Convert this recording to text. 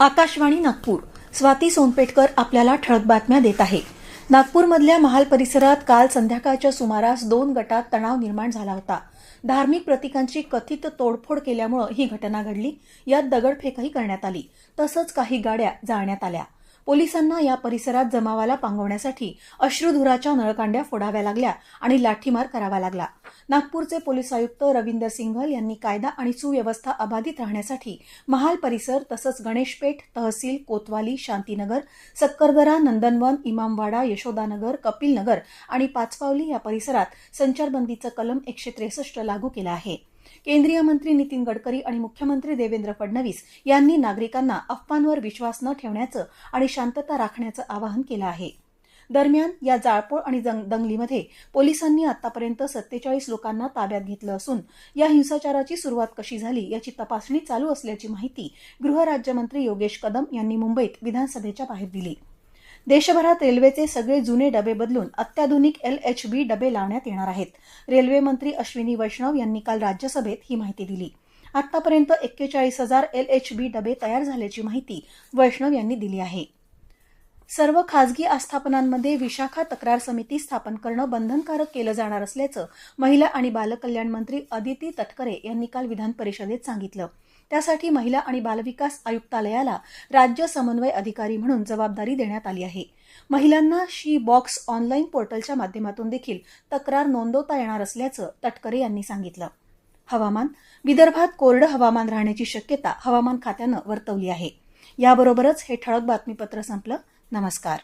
आकाशवाणी नागपूर. स्वाती सोनपेटकर आपल्याला ठळक बातम्या देत आहे. नागपूरमधल्या महाल परिसरात काल संध्याकाळच्या सुमारास दोन गटात तणाव निर्माण झाला होता. धार्मिक प्रतिकांची कथित तोडफोड केल्यामुळे ही घटना घडली. यात दगडफेकही करण्यात आली. तसंच काही गाड्या जाळण्यात आल्या. पोलिसांना या परिसरात जमावाला पांगवण्यासाठी अश्रुधुराच्या नळकांड्या फोडाव्या लागल्या आणि लाठीमार करावा लागला. नागपूरचे पोलीस आयुक्त रवींदर सिंघल यांनी कायदा आणि सुव्यवस्था अबाधित राहण्यासाठी महाल परिसर तसंच गणेशपेठ तहसील कोतवाली शांतीनगर सक्करदरा नंदनवन इमामवाडा यशोदानगर कपिलनगर आणि पाचपावली या परिसरात संचारबंदीचं कलम एकशे त्रेसष्ट लागू केलं आहे. केंद्रीय मंत्री नितीन गडकरी आणि मुख्यमंत्री देवेंद्र फडणवीस यांनी नागरिकांना अफवांवर विश्वास न ठेवण्याचं आणि शांतता राखण्याचं आवाहन केलं आहे. दरम्यान या जाळपोळ आणि दंगलीमध्ये पोलिसांनी आतापर्यंत सत्तेचाळीस लोकांना ताब्यात घेतलं असून या हिंसाचाराची सुरुवात कशी झाली याची तपासणी चालू असल्याची माहिती गृहराज्यमंत्री योगेश कदम यांनी मुंबईत विधानसभेच्या बाहेर दिली. देशभरात रेल्वेचे सगळे जुने डबे बदलून अत्याधुनिक एल एच बी डबे लावण्यात येणार आहेत. रेल्वे मंत्री अश्विनी वैष्णव यांनी काल राज्यसभेत ही माहिती दिली. आतापर्यंत एक्केचाळीस हजार एल एच बी डबे तयार झाल्याची माहिती वैष्णव यांनी दिली आहे. सर्व खासगी आस्थापनांमध्ये विशाखा तक्रार समिती स्थापन करणं बंधनकारक केलं जाणार असल्याचं महिला आणि बालकल्याण मंत्री अदिती तटकरे यांनी काल विधान परिषदेत सांगितलं. त्यासाठी महिला आणि बालविकास आयुक्तालयाला राज्य समन्वय अधिकारी म्हणून जबाबदारी देण्यात आली आहे. महिलांना शी बॉक्स ऑनलाईन पोर्टलच्या माध्यमातून देखील तक्रार नोंदवता येणार असल्याचं तटकरे यांनी सांगितलं. हवामान विदर्भात कोरडं हवामान राहण्याची शक्यता हवामान खात्यानं वर्तवली आहे. याबरोबरच हे ठळक बातमीपत्र संपलं. नमस्कार